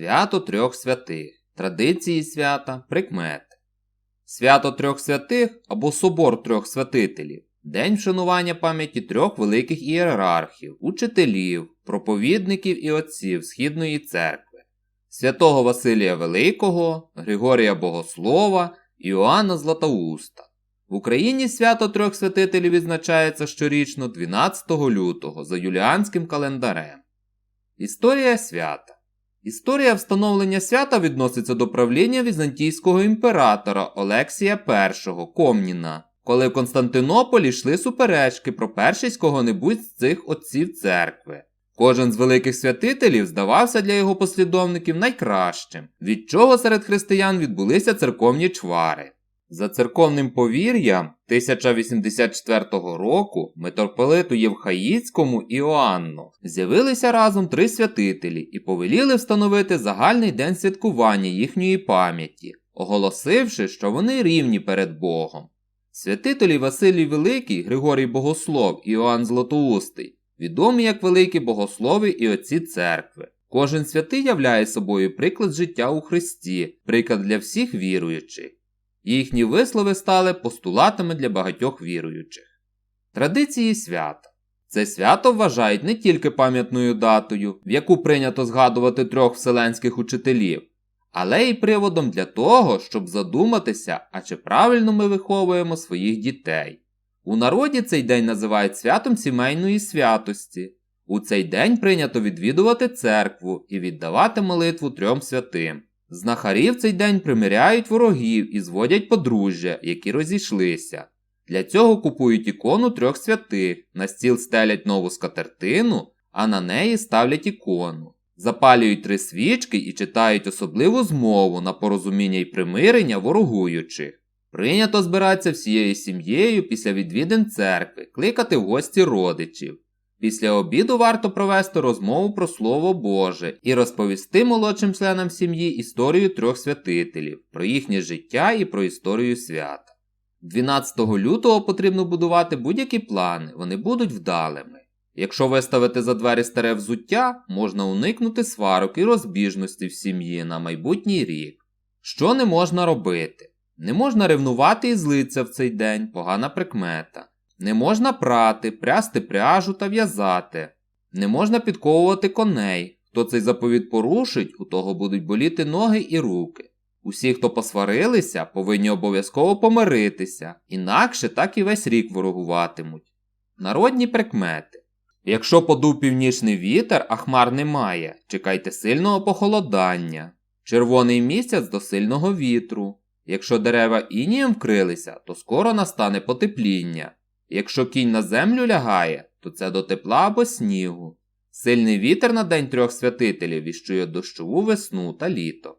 Свято трьох святих. Традиції свята, прикмети. Свято трьох святих або Собор трьох святителів день вшанування пам'яті трьох великих ієрархів, учителів, проповідників і отців Східної церкви святого Василія Великого, Григорія Богослова Іоанна Златоуста. В Україні свято трьох святителів відзначається щорічно 12 лютого за юліанським календарем. Історія свята Історія встановлення свята відноситься до правління візантійського імператора Олексія І Комніна, коли в Константинополі йшли суперечки про першість кого-небудь з цих отців церкви. Кожен з великих святителів здавався для його послідовників найкращим, від чого серед християн відбулися церковні чвари. За церковним повір'ям 1084 року митрополиту Євхаїцькому Іоанну з'явилися разом три святителі і повеліли встановити загальний день святкування їхньої пам'яті, оголосивши, що вони рівні перед Богом. Святителі Василій Великий, Григорій Богослов і Іоанн Златоустий відомі як великі богослови і отці церкви. Кожен святий являє собою приклад життя у Христі, приклад для всіх віруючих. Їхні вислови стали постулатами для багатьох віруючих. Традиції свята. Це свято вважають не тільки пам'ятною датою, в яку прийнято згадувати трьох вселенських учителів, але й приводом для того, щоб задуматися, а чи правильно ми виховуємо своїх дітей. У народі цей день називають святом сімейної святості. У цей день прийнято відвідувати церкву і віддавати молитву трьом святим. Знахарі в цей день примиряють ворогів і зводять подружжя, які розійшлися. Для цього купують ікону трьох святих, на стіл стелять нову скатертину, а на неї ставлять ікону. Запалюють три свічки і читають особливу змову на порозуміння і примирення ворогуючих. Прийнято збиратися всією сім'єю після відвідин церкви, кликати в гості родичів. Після обіду варто провести розмову про Слово Боже і розповісти молодшим членам сім'ї історію трьох святителів, про їхнє життя і про історію свята. 12 лютого потрібно будувати будь-які плани, вони будуть вдалими. Якщо виставити за двері старе взуття, можна уникнути сварок і розбіжності в сім'ї на майбутній рік. Що не можна робити? Не можна ревнувати і злитися в цей день, погана прикмета. Не можна прати, прясти пряжу та в'язати. Не можна підковувати коней. Хто цей заповіт порушить, у того будуть боліти ноги і руки. Усі, хто посварилися, повинні обов'язково помиритися, інакше так і весь рік ворогуватимуть. Народні прикмети. Якщо подув північний вітер, а хмар немає, чекайте сильного похолодання. Червоний місяць до сильного вітру. Якщо дерева інієм вкрилися, то скоро настане потепління. Якщо кінь на землю лягає, то це до тепла або снігу. Сильний вітер на День трьох святителів віщує дощову весну та літо.